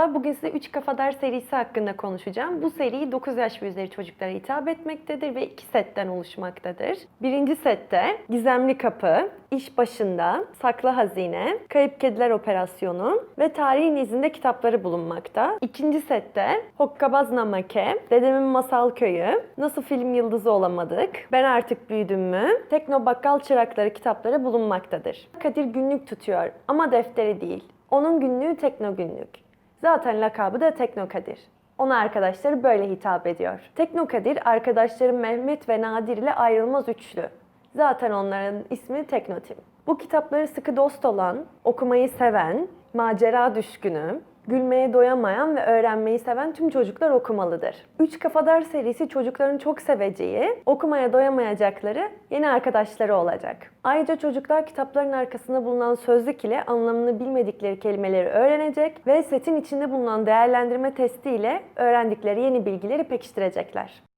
Merhaba, bugün size 3 Kafadar serisi hakkında konuşacağım. Bu seri 9 yaş ve üzeri çocuklara hitap etmektedir ve 2 setten oluşmaktadır. Birinci sette Gizemli Kapı, İş Başında, Saklı Hazine, Kayıp Kediler Operasyonu ve Tarihin İzinde kitapları bulunmakta. İkinci sette Hokkabaz Namake, Dedemin Masal Köyü, Nasıl Film Yıldızı Olamadık, Ben Artık Büyüdüm mü, Tekno Bakkal Çırakları kitapları bulunmaktadır. Kadir günlük tutuyor ama defteri değil. Onun günlüğü Tekno Günlük. Zaten lakabı da Tekno Kadir. Ona arkadaşları böyle hitap ediyor. Tekno Kadir arkadaşları Mehmet ve Nadir ile ayrılmaz üçlü. Zaten onların ismi Teknotim. Bu kitapları sıkı dost olan, okumayı seven, macera düşkünü, gülmeye doyamayan ve öğrenmeyi seven tüm çocuklar okumalıdır. Üç Kafadar serisi çocukların çok seveceği, okumaya doyamayacakları yeni arkadaşları olacak. Ayrıca çocuklar kitapların arkasında bulunan sözlük ile anlamını bilmedikleri kelimeleri öğrenecek ve setin içinde bulunan değerlendirme testi ile öğrendikleri yeni bilgileri pekiştirecekler.